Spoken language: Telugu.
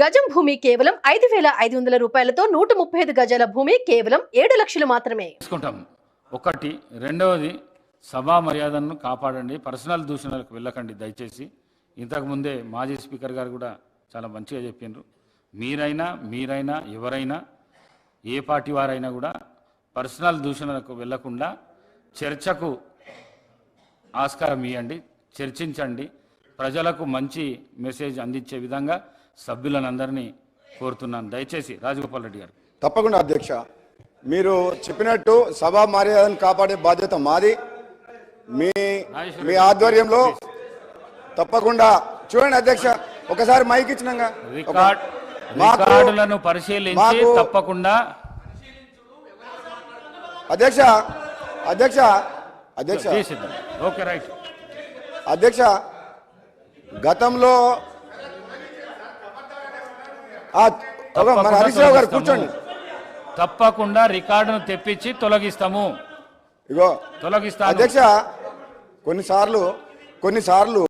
గజం భూమి కేవలం ఐదు వేల ఐదు వందల రూపాయలతో నూట ముప్పై ఐదు గజాల భూమి కేవలం ఏడు లక్షలు మాత్రమే. తీసుకుంటాం. ఒకటి రెండవది సభా మర్యాదను కాపాడండి పర్సనల్ దూషణలకు వెళ్ళకండి దయచేసి. ఇంతకుముందే మాజీ స్పీకర్ గారు కూడా చాలా మంచిగా చెప్పిండ్రు. మీరైనా మీరైనా ఎవరైనా ఏ పార్టీ వారైనా కూడా పర్సనల్ దూషణలకు వెళ్ళకుండా చర్చకు ఆస్కారం ఇవ్వండి చర్చించండి ప్రజలకు మంచి మెసేజ్ అందించే విధంగా సభ్యులనందరినీ కోరుతున్నాను. దయచేసి రాజగోపాల్ రెడ్డి గారు. తప్పకుండా అధ్యక్ష. మీరు చెప్పినట్టు సభా మర్యాదను కాపాడే బాధ్యత మాది. మీ మీ ఆధ్వర్యంలో తప్పకుండా. చూడండి అధ్యక్ష ఒకసారి మైక్ రికార్డులను పరిశీలించి తప్పకుండా అధ్యక్ష అధ్యక్ష అధ్యక్ష. చేసిద్దాం ఓకే రైట్. అధ్యక్ష గతంలో హరీష్ రావు గారు కూర్చోండి. తప్పకుండా రికార్డును తెప్పించి తొలగిస్తాము. ఇగో తొలగిస్తాను. అధ్యక్ష కొన్నిసార్లు కొన్నిసార్లు